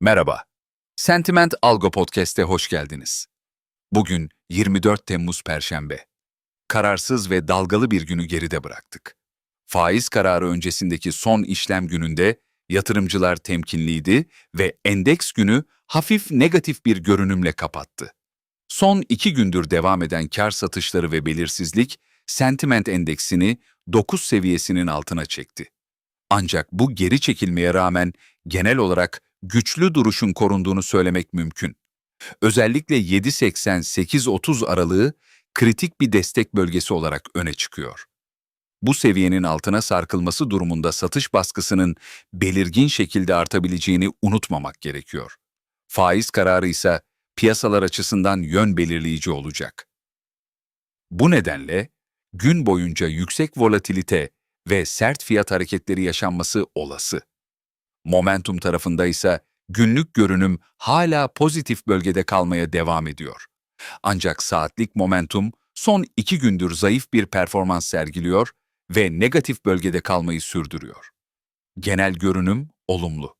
Merhaba. Sentiment Algo Podcast'e hoş geldiniz. Bugün 24 Temmuz Perşembe. Kararsız ve dalgalı bir günü geride bıraktık. Faiz kararı öncesindeki son işlem gününde yatırımcılar temkinliydi ve endeks günü hafif negatif bir görünümle kapattı. Son iki gündür devam eden kar satışları ve belirsizlik, sentiment endeksini 9 seviyesinin altına çekti. Ancak bu geri çekilmeye rağmen genel olarak güçlü duruşun korunduğunu söylemek mümkün. Özellikle 7.80-8.30 aralığı kritik bir destek bölgesi olarak öne çıkıyor. Bu seviyenin altına sarkılması durumunda satış baskısının belirgin şekilde artabileceğini unutmamak gerekiyor. Faiz kararı ise piyasalar açısından yön belirleyici olacak. Bu nedenle gün boyunca yüksek volatilite ve sert fiyat hareketleri yaşanması olası. Momentum tarafında ise günlük görünüm hala pozitif bölgede kalmaya devam ediyor. Ancak saatlik momentum son iki gündür zayıf bir performans sergiliyor ve negatif bölgede kalmayı sürdürüyor. Genel görünüm olumlu.